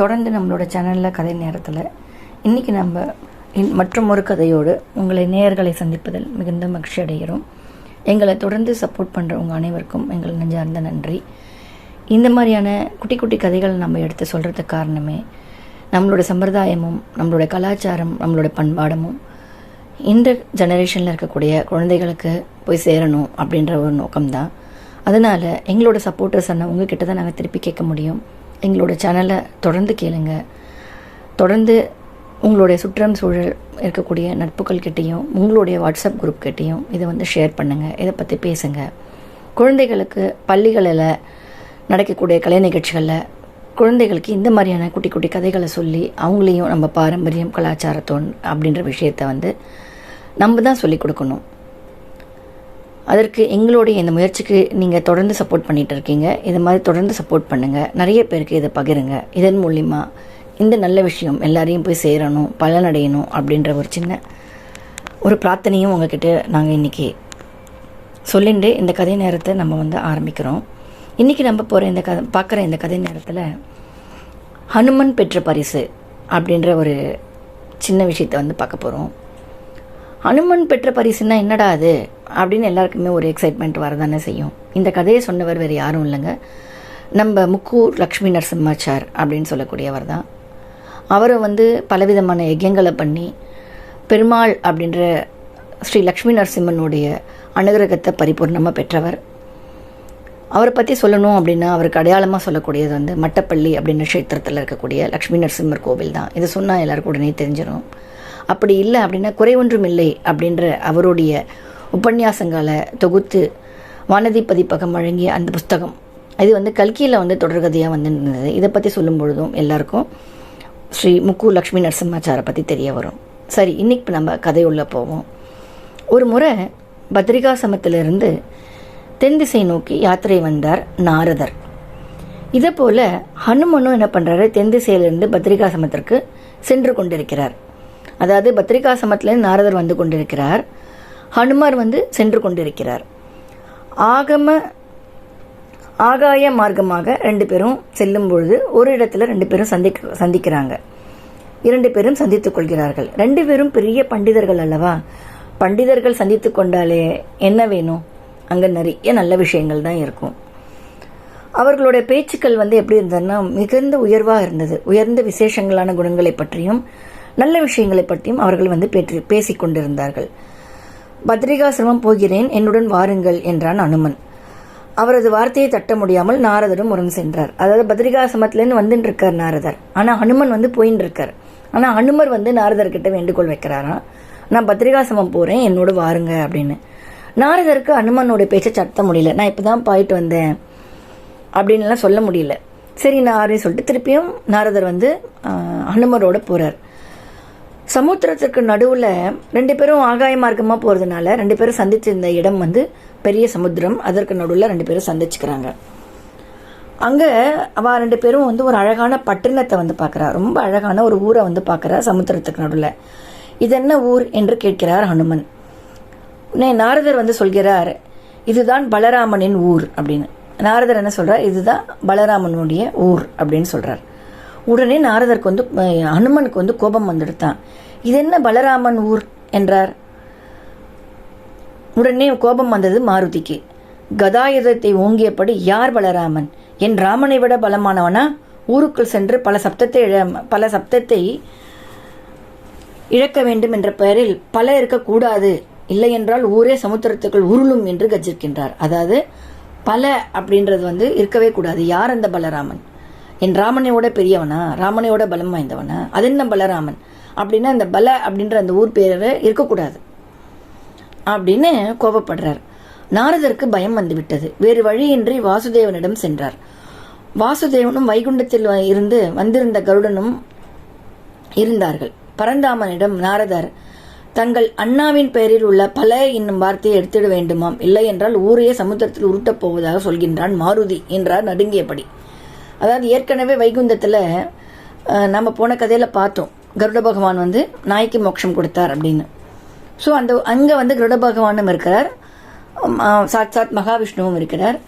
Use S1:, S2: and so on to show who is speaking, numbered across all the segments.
S1: தொடர்ந்து நம்மளோட சேனலில் கதை நேரத்தில் இன்றைக்கி நம்ம இன் மற்றும் ஒரு கதையோடு உங்களை நேயர்களை சந்திப்பதில் மிகுந்த மகிழ்ச்சி அடைகிறோம். எங்களை தொடர்ந்து சப்போர்ட் பண்ணுற உங்கள் அனைவருக்கும் எங்கள் நெஞ்சார்ந்த நன்றி. இந்த மாதிரியான குட்டி குட்டி கதைகள் நம்ம எடுத்து சொல்கிறதுக்கு காரணமே நம்மளோட சம்பிரதாயமும் நம்மளோட கலாச்சாரம் நம்மளோட பண்பாடமும் இந்த ஜெனரேஷனில் இருக்கக்கூடிய குழந்தைகளுக்கு போய் சேரணும் அப்படின்ற ஒரு நோக்கம்தான். அதனால் எங்களோட சப்போர்ட்டர்ஸ் அண்ணா உங்ககிட்ட தான் நாங்கள் திருப்பி கேட்க முடியும். எங்களோட சேனலை தொடர்ந்து கேளுங்க. தொடர்ந்து உங்களுடைய சுற்றம் சூழல் இருக்கக்கூடிய நட்புகள் கிட்டேயும் உங்களுடைய வாட்ஸ்அப் குரூப் கிட்டேயும் இதை வந்து ஷேர் பண்ணுங்கள் இதை பற்றி பேசுங்க. குழந்தைகளுக்கு பள்ளிகளில் நடக்கக்கூடிய கலை நிகழ்ச்சிகளில் குழந்தைகளுக்கு இந்த மாதிரியான குட்டி குட்டி கதைகளை சொல்லி அவங்களையும் நம்ம பாரம்பரியம் கலாச்சாரத்தோன் அப்படின்ற விஷயத்தை வந்து நம்ம தான் சொல்லிக் கொடுக்கணும். அதற்கு எங்களுடைய இந்த முயற்சிக்கு நீங்கள் தொடர்ந்து சப்போர்ட் பண்ணிட்டு இருக்கீங்க. இது மாதிரி தொடர்ந்து சப்போர்ட் பண்ணுங்கள் நிறைய பேருக்கு இதை பகிருங்க. இதன் மூலிமா இந்த நல்ல விஷயம் எல்லாரையும் போய் சேரணும் பலனடையணும் அப்படின்ற ஒரு சின்ன ஒரு பிரார்த்தனையும் உங்ககிட்ட நாங்கள் இன்றைக்கி சொல்லிண்டு இந்த கதை நேரத்தை நம்ம வந்து ஆரம்பிக்கிறோம். இன்றைக்கி நம்ம போகிற இந்த கதை பார்க்குற இந்த கதை நேரத்தில் ஹனுமன் பெற்ற பரிசு அப்படின்ற ஒரு சின்ன விஷயத்தை வந்து பார்க்க போகிறோம் ஹனுமன் பெற்ற பரிசுன்னா என்னடா அது? அப்படின்னு எல்லாருக்குமே ஒரு எக்ஸைட்மெண்ட் வரதானே செய்யும். இந்த கதையை சொன்னவர் வேறு யாரும் இல்லைங்க. நம்ம முக்கூர் லக்ஷ்மி நரசிம்மாச்சார் அப்படின்னு சொல்லக்கூடியவர் தான். அவரை வந்து பலவிதமான யஜ்யங்களை பண்ணி பெருமாள் அப்படின்ற ஸ்ரீ லக்ஷ்மி நரசிம்மனுடைய அனுகிரகத்தை பரிபூர்ணமாக பெற்றவர். அவரை பற்றி சொல்லணும் அப்படின்னா அவருக்கு அடையாளமாக சொல்லக்கூடியது வந்து மட்டப்பள்ளி அப்படின்ற க்ஷேத்திரத்தில் இருக்கக்கூடிய லக்ஷ்மி நரசிம்மர் கோவில் தான். இதை சொன்னால் எல்லாருக்கும் உடனே தெரிஞ்சிடும் அப்படி இல்லை அப்படின்னா குறை ஒன்றும் இல்லை அப்படின்ற அவருடைய உபன்யாசங்களை தொகுத்து வானதி பதிப்பகம் வழங்கிய அந்த புஸ்தகம். இது வந்து கல்கியில் வந்து தொடர்கதையாக வந்து இருந்தது. இதை பற்றி சொல்லும் பொழுதும் எல்லாருக்கும் ஸ்ரீ முக்கு லக்ஷ்மி நரசிம்மாச்சாரை பற்றி தெரிய வரும். சரி இன்னைக்கு நம்ம கதையுள்ளே போவோம். ஒரு முறை பத்ரிகாசமத்திலிருந்து தென் திசை நோக்கி யாத்திரை வந்தார் நாரதர். இதே போல் ஹனுமனும் என்ன பண்ணுறாரு தென் திசையிலிருந்து பத்ரிகாசமத்திற்கு சென்று கொண்டிருக்கிறார். அதாவது பத்ரிகாசமத்திலேருந்து நாரதர் வந்து கொண்டிருக்கிறார். ஹனுமார் வந்து சென்று கொண்டிருக்கிறார். ஆகம ஆகாய மார்க்கமாக ரெண்டு பேரும் செல்லும் பொழுது ஒரு இடத்துல ரெண்டு பேரும் சந்திக்க சந்திக்கிறாங்க. இரண்டு பேரும் சந்தித்துக் கொள்கிறார்கள். ரெண்டு பேரும் பெரிய பண்டிதர்கள் அல்லவா? பண்டிதர்கள் சந்தித்து கொண்டாலே என்ன வேணும்? அங்கே நிறைய நல்ல விஷயங்கள் தான் இருக்கும். அவர்களுடைய பேச்சுக்கள் வந்து எப்படி இருந்ததுன்னா மிகுந்த உயர்வாக இருந்தது. உயர்ந்த விசேஷங்களான குணங்களை பற்றியும் நல்ல விஷயங்களை பற்றியும் அவர்கள் வந்து பேற்றி பேசிக் கொண்டிருந்தார்கள். பத்ரிகாசிரமம் போகிறேன் என்னுடன் வாருங்கள் என்றான் அனுமன். அவரது வார்த்தையை தட்ட முடியாமல் நாரதரும் உடன் சென்றார். அதாவது பத்ரிகாசிரமத்திலேருந்து வந்துட்டு இருக்கார் நாரதர். ஆனால் ஹனுமன் வந்து போயின்னு இருக்கார் ஆனால் ஹனுமர் வந்து நாரதர்கிட்ட வேண்டுகோள் வைக்கிறாராம் நான் பத்ரிகாசிரமம் போகிறேன் என்னோட வாருங்க அப்படின்னு. நாரதருக்கு அனுமனோட பேச்சை சட்ட முடியல. நான் இப்போ தான் போயிட்டு வந்தேன் அப்படின்லாம் சொல்ல முடியல. சரி நான் ஆறுன்னு சொல்லிட்டு திருப்பியும் நாரதர் வந்து ஆஹ், ஹனுமரோட போகிறார் சமுத்திரத்துக்கு நடுவில் ரெண்டு பேரும் ஆகாய மார்க்கமாக போகிறதுனால ரெண்டு பேரும் சந்திச்சிருந்த இடம் வந்து பெரிய சமுத்திரம். அதற்கு நடுவில் ரெண்டு பேரும் சந்திச்சுக்கிறாங்க. அங்கே அவ ரெண்டு பேரும் வந்து ஒரு அழகான பட்டணத்தை வந்து பார்க்குறா ரொம்ப அழகான ஒரு ஊரை வந்து பார்க்குறா சமுத்திரத்துக்கு நடுவில். இது என்ன ஊர்? என்று கேட்கிறார் ஹனுமன். உடனே நாரதர் வந்து சொல்கிறார் இதுதான் பலராமனின் ஊர் அப்படின்னு. நாரதர் என்ன சொல்கிறார் இதுதான் பலராமனுடைய ஊர் அப்படின்னு சொல்கிறார் உடனே நாரதருக்கு வந்து ஹனுமனுக்கு வந்து கோபம் வந்துடுத்தான். இது என்ன பலராமன் ஊர் என்றார். உடனே கோபம் வந்தது மாருதிக்கு. கதாயுதத்தை ஓங்கியபடி யார் பலராமன்? என் ராமனை விட பலமானவனா? ஊருக்குள் சென்று பல சப்தத்தை இழ- பல சப்தத்தை இழக்க வேண்டும் என்ற பெயரில் பல இருக்கக்கூடாது. இல்லை என்றால் ஊரே சமுத்திரத்துக்குள் உருளும் என்று கஜிக்கின்றார் அதாவது பல அப்படின்றது வந்து இருக்கவே கூடாது. யார் அந்த பலராமன்? என் ராமனையோட பெரியவனா ராமனையோட பலம் வாய்ந்தவனா அது என்ன பலராமன்? அப்படின்னா அந்த பல அப்படின்ற அந்த ஊர் பேர் இருக்கக்கூடாது. அப்படின்னு கோபப்படுறார். நாரதருக்கு பயம் வந்துவிட்டது. வேறு வழியின்றி வாசுதேவனிடம் சென்றார். வாசுதேவனும் வைகுண்டத்தில் இருந்து வந்திருந்த கருடனும் இருந்தார்கள். பரந்தாமனிடம் நாரதர் தங்கள் அண்ணாவின் பெயரில் உள்ள பல என்னும் வார்த்தையை எடுத்துட வேண்டுமாம். இல்லை என்றால் ஊரையே சமுத்திரத்தில் உருட்டப் போவதாக சொல்கின்றான் மாருதி என்றார் நடுங்கியபடி. அதாவது ஏற்கனவே வைகுந்தத்தில் நம்ம போன கதையில் பார்த்தோம். கருட பகவான் வந்து நாய்க்கு மோட்சம் கொடுத்தார் அப்படின்னு. ஸோ அந்த அங்கே வந்து கருட பகவானும் இருக்கிறார். சாத் சாத் மகாவிஷ்ணுவும் இருக்கிறார்.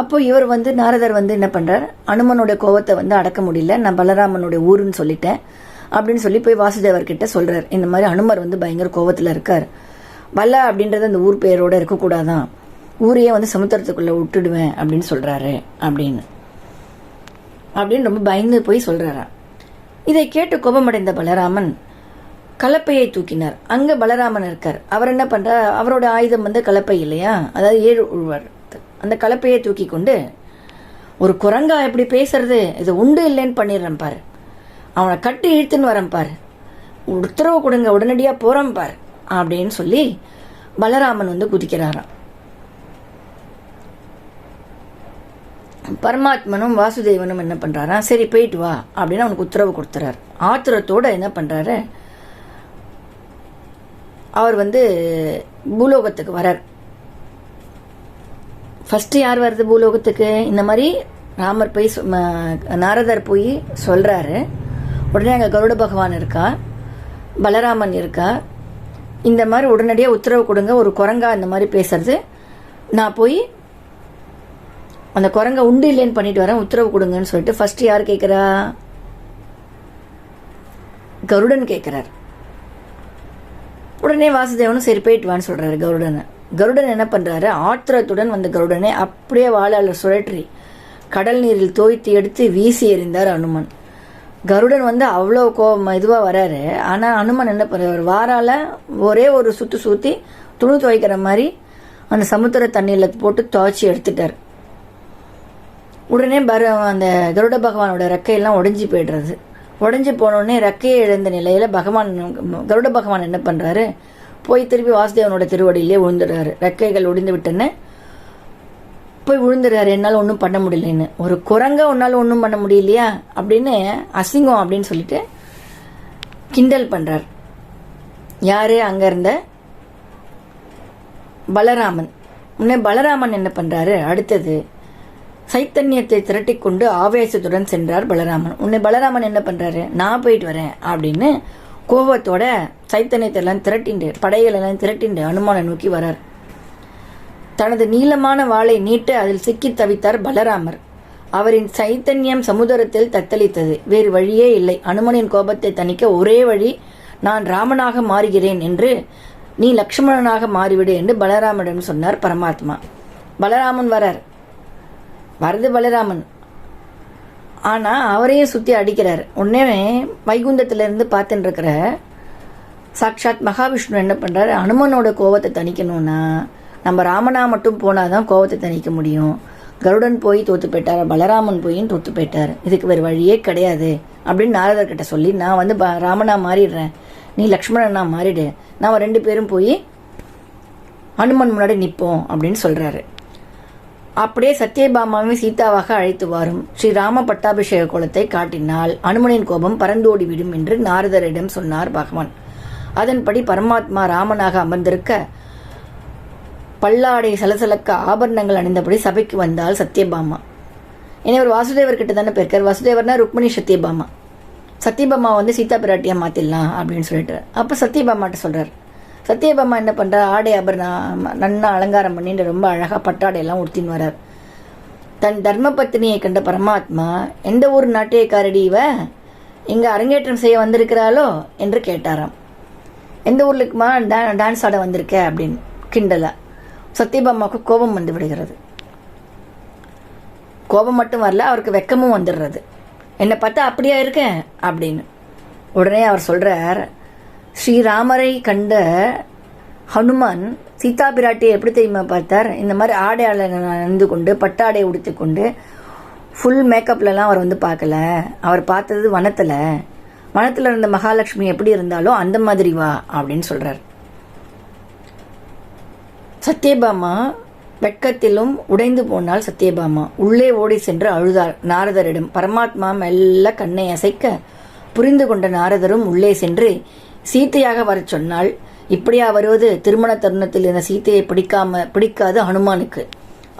S1: அப்போ இவர் வந்து நாரதர் வந்து என்ன பண்ணுறார் அனுமனுடைய கோவத்தை வந்து அடக்க முடியல. நான் பலராமனுடைய ஊருன்னு சொல்லிட்டேன். அப்படின்னு சொல்லி போய் வாசுதேவர்கிட்ட சொல்கிறார் இந்த மாதிரி அனுமர் வந்து பயங்கர கோவத்தில் இருக்கார். பல அப்படின்றது அந்த ஊர் பேரோடு இருக்கக்கூடாதான். ஊரையே வந்து சமுத்திரத்துக்குள்ளே விட்டுடுவேன் அப்படின்னு சொல்கிறாரு அப்படின்னு. அப்படின்னு ரொம்ப பயந்து போய் சொல்கிறாராம் இதை கேட்டு கோபமடைந்த பலராமன் கலப்பையை தூக்கினார். அங்கே பலராமன் இருக்கார். அவர் என்ன பண்ணுறார் அவரோட ஆயுதம் வந்து கலப்பை இல்லையா? அதாவது ஏழு உழுவார். அந்த கலப்பையை தூக்கி கொண்டு ஒரு குரங்கா எப்படி பேசுறது? இது உண்டு இல்லைன்னு பண்ணிடுறேன் பாரு. அவனை கட்டி இழுத்துன்னு வரேன் பாரு. உத்தரவு கொடுங்க. உடனடியாக போகிறேன் பாரு. அப்படின்னு சொல்லி பலராமன் வந்து குதிக்கிறாராம். பரமாத்மனும் வாசுதேவனும் என்ன பண்ணுறாரா சரி போயிட்டு வா அப்படின்னு அவனுக்கு உத்தரவு கொடுத்துறாரு. ஆத்திரத்தோட என்ன பண்ணுறாரு அவர் வந்து பூலோகத்துக்கு வரார். ஃபஸ்ட்டு யார் வருது பூலோகத்துக்கு? இந்த மாதிரி ராமர் போய் நாரதர் போய் சொல்கிறாரு உடனே அங்கே கருட பகவான் இருக்கா? பலராமன் இருக்கா? இந்த மாதிரி உடனடியாக உத்தரவு கொடுங்க ஒரு குரங்கா இந்த மாதிரி பேசுறது. நான் போய் அந்த குரங்கை உண்டு இல்லைன்னு பண்ணிட்டு வரேன் உத்தரவு கொடுங்கன்னு சொல்லிட்டு ஃபர்ஸ்ட் யார் கேட்குறா கருடன் கேட்குறார் உடனே வாசுதேவனும் சரி போயிட்டு வான்னு சொல்கிறாரு கருடனை. கருடன் என்ன பண்ணுறாரு ஆத்திரத்துடன் வந்த கருடனை அப்படியே வாழால சுழற்றி கடல் நீரில் தோய்த்து எடுத்து வீசி எறிந்தார் அனுமன். கருடன் வந்து அவ்வளோ கோபம் இதுவாக வராரு. ஆனால் அனுமன் என்ன பண்ணுறாரு வாரால் ஒரே ஒரு சுற்று சுற்றி துணி துவைக்கிற மாதிரி அந்த சமுத்திர தண்ணியில் போட்டு துவைச்சி எடுத்துட்டார். உடனே பர அந்த கருட பகவானோட ரெக்கையெல்லாம் உடஞ்சி போயிடுறது. உடஞ்சி போனோடனே ரெக்கையை இழந்த நிலையில் பகவான் கருட பகவான் என்ன பண்ணுறாரு போய் திருப்பி வாசுதேவனோட திருவடியிலே விழுந்துடுறாரு. ரெக்கைகள் ஒடிந்து விட்டன போய் விழுந்துடுறாரு. என்னால் ஒன்றும் பண்ண முடியலன்னு. ஒரு குரங்க உன்னால் ஒன்றும் பண்ண முடியலையா? அப்படின்னு அசிங்கம் அப்படின்னு சொல்லிட்டு கிண்டல் பண்ணுறார் யார்? அங்கே இருந்த பலராமன். உடனே பலராமன் என்ன பண்ணுறாரு அடுத்தது சைத்தன்யத்தை திரட்டி கொண்டு ஆவேசத்துடன் சென்றார் பலராமன். உன்னை பலராமன் என்ன பண்ணுறாரு நான் போயிட்டு வரேன் அப்படின்னு கோபத்தோட சைத்தன்யத்தை எல்லாம் திரட்டிண்டு படைகளெல்லாம் திரட்டிண்டு அனுமானை நோக்கி வரார். தனது நீளமான வாளை நீட்டு அதில் சிக்கித் தவித்தார் பலராமர். அவரின் சைத்தன்யம் சமுதிரத்தில் தத்தளித்தது. வேறு வழியே இல்லை. அனுமனின் கோபத்தை தணிக்க ஒரே வழி நான் ராமனாக மாறுகிறேன் என்று நீ லக்ஷ்மணனாக மாறிவிடு என்று பலராமனிடம் சொன்னார் பரமாத்மா. பலராமன் வரார். வரது பலராமன். ஆனால் அவரையும் சுற்றி அடிக்கிறார். உடனே வைகுந்தத்திலேருந்து பார்த்துட்டு இருக்கிற சாக்ஷாத் மகாவிஷ்ணு என்ன பண்ணுறாரு அனுமனோட கோவத்தை தணிக்கணும்னா நம்ம ராமனா மட்டும் போனால் தான் கோவத்தை தணிக்க முடியும். கருடன் போய் தோத்து போயிட்டார்? பலராமன் போயும் தோத்து போயிட்டார். இதுக்கு வேறு வழியே கிடையாது. அப்படின்னு நாரதர்கிட்ட சொல்லி நான் வந்து ப- ராமனா மாறிடுறேன். நீ லக்ஷ்மணனா மாறிடு. நான் ரெண்டு பேரும் போய் அனுமன் முன்னாடி நிற்போம் அப்படின்னு சொல்கிறாரு அப்படியே சத்யபாமாவை சீதாவாக அழைத்து வரும். ஸ்ரீராம பட்டாபிஷேக குலத்தை காட்டினால் அனுமனின் கோபம் பறந்தோடிவிடும் என்று நாரதரிடம் சொன்னார் பகவான். அதன்படி பரமாத்மா ராமனாக அமர்ந்திருக்க பல்லாடை சலசலக்க ஆபரணங்கள் அணிந்தபடி சபைக்கு வந்தால் சத்யபாமா. இனி ஒரு வாசுதேவர் கிட்ட தானே போயிருக்கார். வாசுதேவர்னா ருக்மிணி சத்யபாமா. சத்யபாமா வந்து சீதா பிராட்டியா மாத்திடலாம் அப்படின்னு சொல்லிட்டு. அப்ப சத்யபாமாட்ட சொல்கிறார் சத்யபாமா என்ன பண்ணுறா ஆடை ஆபரணம் நன்னா அலங்காரம் பண்ணிட்டு ரொம்ப அழகாக பட்டாடையெல்லாம் உடுத்தின்னு வரார். தன் தர்ம பத்தினியை கண்ட பரமாத்மா எந்த ஊர் நாட்டியக்காரடி இவ? இங்கே அரங்கேற்றம் செய்ய வந்திருக்கிறாளோ? என்று கேட்டாராம். எந்த ஊர்லுக்குமா டா- டான்ஸ் ஆட வந்திருக்க? அப்படின்னு கிண்டலா. சத்யபாமாவுக்கு கோபம் வந்து விடுகிறது. கோபம் மட்டும் வரல அவருக்கு வெக்கமும் வந்துடுறது. என்னை பார்த்தா அப்படியா இருக்கேன் அப்படின்னு. உடனே அவர் சொல்கிறார் ஸ்ரீராமரை கண்ட ஹனுமான் சீதா பிராட்டியை எப்படி தெரியுமா பார்த்தார்? இந்த மாதிரி ஆடை அணிந்து கொண்டு பட்டாடை உடுத்தி கொண்டு ஃபுல் மேக்கப்லலாம் அவர் வந்து பார்க்கல. அவர் பார்த்தது வனத்தில். வனத்தில் இருந்த மகாலட்சுமி எப்படி இருந்தாலோ அந்த மாதிரி வா அப்படின்னு சொல்கிறார் சத்யபாமா வெட்கத்திலும் உடைந்து போனால் சத்யபாமா. உள்ளே ஓடி சென்று அழுதார் நாரதரிடம். பரமாத்மா மெல்ல கண்ணை அசைக்க புரிந்து கொண்ட நாரதரும் உள்ளே சென்று சீத்தையாக வர சொன்னால் இப்படியா வருவது? திருமண தருணத்தில் இருந்த சீத்தையை பிடிக்காம பிடிக்காது ஹனுமானுக்கு.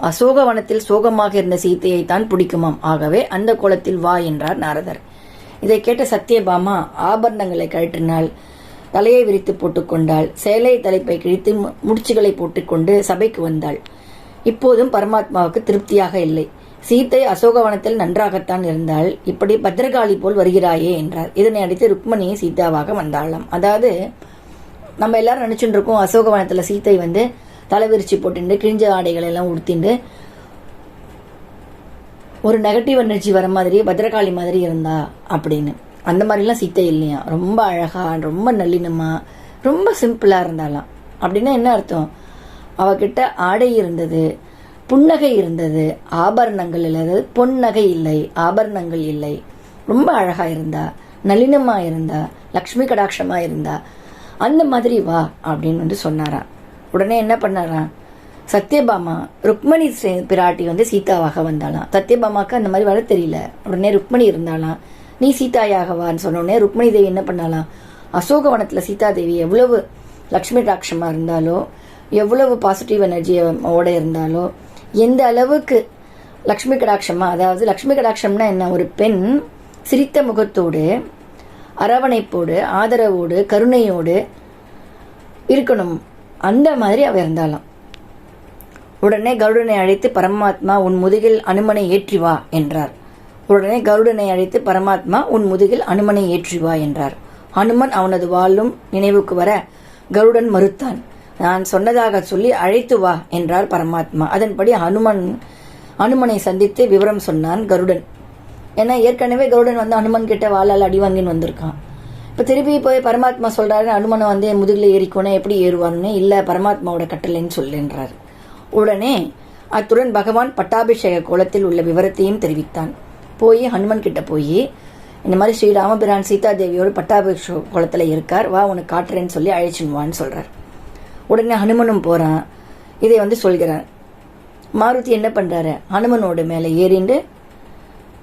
S1: அசோகவனத்தில் சோகமாக இருந்த சீத்தையை தான் பிடிக்குமாம். ஆகவே அந்த கோலத்தில் வா என்றார் நாரதர். இதை கேட்ட சத்யபாமா ஆபரணங்களை கழற்றினாள் தலையை விரித்து போட்டுக்கொண்டாள் சேலை தலைப்பை கிழித்து முடிச்சுகளை போட்டுக்கொண்டு சபைக்கு வந்தாள். இப்போதும் பரமாத்மாவுக்கு திருப்தியாக இல்லை. சீத்தை அசோகவனத்தில் நன்றாகத்தான் இருந்தால் இப்படி பத்ரகாளி போல் வருகிறாயே என்றார். இதனை அடித்து ருக்மணி சீதாவாக வந்தாளாம். அதாவது நம்ம எல்லாரும் நினைச்சுட்டு இருக்கோம் அசோகவனத்துல சீத்தை வந்து தலைவிரிச்சு போட்டுண்டு கிழிஞ்ச ஆடைகள் எல்லாம் உடுத்திண்டு ஒரு நெகட்டிவ் எனர்ஜி வர மாதிரி பத்ரகாளி மாதிரி இருந்தா அப்படின்னு. அந்த மாதிரிலாம் சீத்தை இல்லையா? ரொம்ப அழகா ரொம்ப நல்லினமா ரொம்ப சிம்பிளாக இருந்தாலாம் அப்படின்னா என்ன அர்த்தம்? அவகிட்ட ஆடை இருந்தது. புன்னகை இருந்தது. ஆபரணங்கள் இல்லை அதாவது பொன்னகை இல்லை. ஆபரணங்கள் இல்லை. ரொம்ப அழகா இருந்தா. நளினமா இருந்தா. லக்ஷ்மி கடாட்சமா இருந்தா. அந்த மாதிரி வா அப்படின்னு வந்து சொன்னாராம் உடனே என்ன பண்ணாராம் சத்யபாமா ருக்மணி சே- பிராட்டி வந்து சீதாவாக வந்தாளாம். சத்யபாமாக்கு அந்த மாதிரி வர தெரியல. உடனே ருக்மணி இருந்தாளாம். நீ சீதாயாக வான்னு சொன்ன உடனே ருக்மணி தேவி என்ன பண்ணாலாம் அசோகவனத்தில் சீதா தேவி எவ்வளவு லக்ஷ்மி ராட்சமாக இருந்தாலோ எவ்வளவு பாசிட்டிவ் எனர்ஜியோட ஓட இருந்தாலோ எந்த அளவுக்கு லக்ஷ்மி கடாட்சமா அதாவது லக்ஷ்மி கடாட்சம்னா என்ன? ஒரு பெண் சிரித்த முகத்தோடு அரவணைப்போடு ஆதரவோடு கருணையோடு இருக்கணும். அந்த மாதிரி அவ இருந்தாலும். உடனே கருடனை அழைத்து பரமாத்மா உன் முதுகில் அனுமனை ஏற்றி வா என்றார். உடனே கருடனை அழைத்து பரமாத்மா உன் முதுகில் அனுமனை ஏற்றி வா என்றார். அனுமன் அவனது வாழும் நினைவுக்கு வர கருடன் மறுத்தான். நான் சொன்னதாக சொல்லி அழைத்து வா என்றார் பரமாத்மா. அதன்படி ஹனுமன் அனுமனை சந்தித்து விவரம் சொன்னான் கருடன். ஏன்னா ஏற்கனவே கருடன் வந்து அனுமன் கிட்ட வாழால் அடி வாங்கின்னு வந்திருக்கான். இப்போ திருப்பி போய் பரமாத்மா சொல்கிறாரு அனுமனை வந்து என் முதுகில் ஏறிக்கோனே எப்படி ஏறுவான்னு? இல்லை பரமாத்மாவோட கட்டளைன்னு சொல்லுன்றார் உடனே அத்துடன் பகவான் பட்டாபிஷேக கோலத்தில் உள்ள விவரத்தையும் தெரிவித்தான். போய் ஹனுமன் கிட்ட போய் இந்த மாதிரி ஸ்ரீ ராமபிரான் சீதா தேவியோட பட்டாபிஷேக கோலத்தில் இருக்கார் வா உனக்கு காட்டுறேன்னு சொல்லி அழைச்சின்னு வான்னு உடனே ஹனுமனும் போகிறான் இதை வந்து சொல்கிறார் மாருதி என்ன பண்ணுறாரு ஹனுமனோட மேலே ஏறிண்டு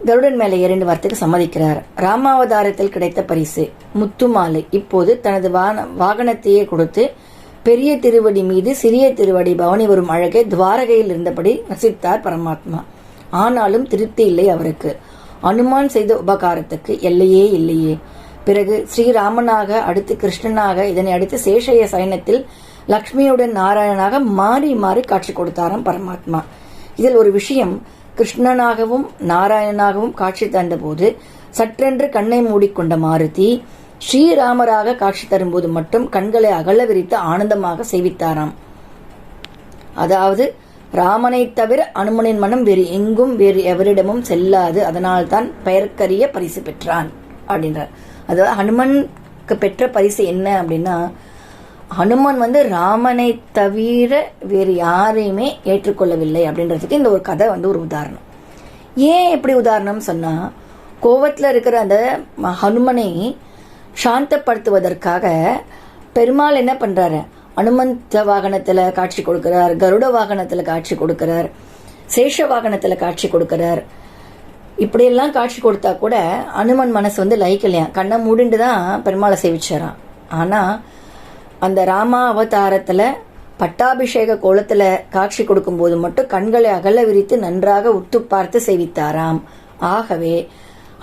S1: கருடன் மேலே ஏறிண்டு வரத்துக்கு சம்மதிக்கிறார். ராமாவதாரத்தில் கிடைத்த பரிசு முத்துமாலை இப்போது தனது வான வாகனத்தையே கொடுத்து பெரிய திருவடி மீது சிறிய திருவடி பவனி வரும் அழகை துவாரகையில் இருந்தபடி ரசித்தார் பரமாத்மா. ஆனாலும் திருப்தி இல்லை அவருக்கு. அனுமான் செய்த உபகாரத்துக்கு எல்லையே இல்லையே. பிறகு ஸ்ரீராமனாக அடுத்து கிருஷ்ணனாக இதனை அடுத்து சேஷய சயனத்தில் லக்ஷ்மியுடன் நாராயணனாக மாறி மாறி காட்சி கொடுத்தாராம் பரமாத்மா. இதில் ஒரு விஷயம் கிருஷ்ணனாகவும் நாராயணனாகவும் காட்சி தந்தபோது சற்றென்று கண்ணை மூடிக்கொண்ட மாருதி ஸ்ரீராமராக காட்சி தரும்போது மட்டும் கண்களை அகல விரித்து ஆனந்தமாக செய்வித்தாராம் அதாவது ராமனை தவிர அனுமனின் மனம் வேறு எங்கும் வேறு எவரிடமும் செல்லாது அதனால்தான் பெயர்க்கரிய பரிசு பெற்றான் அப்படின்றார். அதாவது ஹனுமனுக்கு பெற்ற பரிசு என்ன அப்படின்னா ஹனுமான் வந்து ராமனை தவிர வேறு யாரையுமே ஏற்றுக்கொள்ளவில்லை அப்படின்றதுக்கு இந்த ஒரு கதை வந்து ஒரு உதாரணம். ஏன் எப்படி உதாரணம் சொன்னால் கோவத்தில் இருக்கிற அந்த ஹனுமனை சாந்தப்படுத்துவதற்காக பெருமாள் என்ன பண்ணுறாரு அனுமந்த வாகனத்தில் காட்சி கொடுக்கிறார் கருட வாகனத்தில் காட்சி கொடுக்கிறார் சேஷ வாகனத்தில் காட்சி கொடுக்கிறார். இப்படியெல்லாம் காட்சி கொடுத்தா கூட அனுமன் மனசு வந்து லயிக்கலையா? கண்ணை மூடிண்டு தான் பெருமாளை சேவிச்சாராம். ஆனால் அந்த ராமா அவதாரத்தில் பட்டாபிஷேக கோலத்தில் காட்சி கொடுக்கும்போது மட்டும் கண்களை அகல விரித்து நன்றாக உத்து பார்த்து சேவித்தாராம். ஆகவே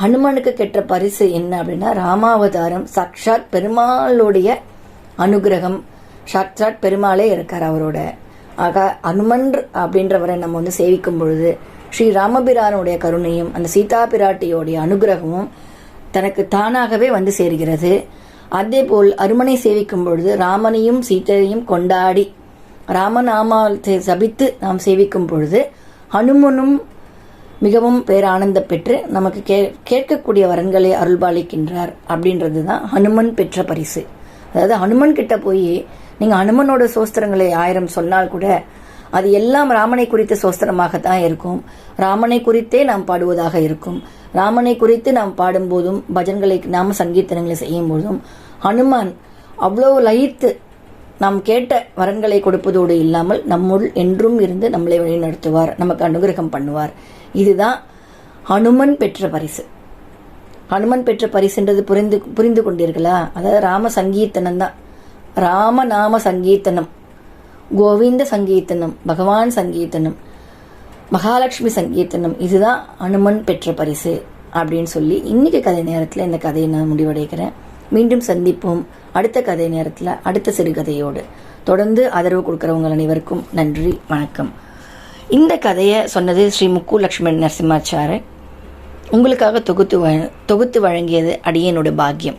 S1: ஹனுமனுக்கு கெட்ட பரிசு என்ன அப்படின்னா ராமாவதாரம் சாக்ஷாத் பெருமாளுடைய அனுகிரகம். சாக்ஷாத் பெருமாளே இருக்கார் அவரோட. ஆக அனுமன் அப்படின்றவரை நம்ம வந்து சேவிக்கும் பொழுது ஸ்ரீ ராமபிரானுடைய கருணையும் அந்த சீதா பிராட்டியோடைய அனுகிரகமும் தனக்கு தானாகவே வந்து சேர்கிறது. அதே போல் அருமனை சேவிக்கும் பொழுது ராமனையும் சீதையையும் கொண்டாடி ராமநாமத்தை சபித்து நாம் சேவிக்கும் பொழுது ஹனுமனும் மிகவும் பேரானந்த பெற்று நமக்கு கே கேட்கக்கூடிய வரன்களை அருள்பாலிக்கின்றார் அப்படின்றது தான் ஹனுமன் பெற்ற பரிசு. அதாவது ஹனுமன் கிட்ட போய் நீங்கள் ஹனுமனோட சோஸ்திரங்களை ஆயிரம் சொன்னால் கூட அது எல்லாம் ராமனை குறித்த சோஸ்திரமாகத்தான் இருக்கும். ராமனை குறித்தே நாம் பாடுவதாக இருக்கும். ராமனை குறித்து நாம் பாடும்போதும் பஜன்களை நாம் சங்கீர்த்தனங்களை செய்யும் போதும் ஹனுமான் அவ்வளோ லயித்து நாம் கேட்ட வரன்களை கொடுப்பதோடு இல்லாமல் நம்முள் என்றும் இருந்து நம்மளை வழிநடத்துவார். நமக்கு அனுகிரகம் பண்ணுவார். இதுதான் ஹனுமன் பெற்ற பரிசு. ஹனுமன் பெற்ற பரிசுன்றது புரிந்து புரிந்து கொண்டீர்களா? அதாவது ராம சங்கீர்த்தனம் தான் ராம நாம சங்கீர்த்தனம். கோவிந்த சங்கீர்த்தனம் பகவான் சங்கீர்த்தனம் மகாலட்சுமி சங்கீர்த்தனம் இதுதான் அனுமன் பெற்ற பரிசு அப்படின்னு சொல்லி இன்னைக்கு கதை நேரத்தில் இந்த கதையை நான் முடிவடைக்கிறேன் மீண்டும் சந்திப்போம் அடுத்த கதை நேரத்தில் அடுத்த சிறுகதையோடு. தொடர்ந்து ஆதரவு கொடுக்குறவங்க அனைவருக்கும் நன்றி வணக்கம். இந்த கதையை சொன்னது ஸ்ரீ முக்கு லக்ஷ்மண் நரசிம்மாச்சாரர். உங்களுக்காக தொகுத்து வ தொகுத்து வழங்கியது அடியனோட பாக்கியம்.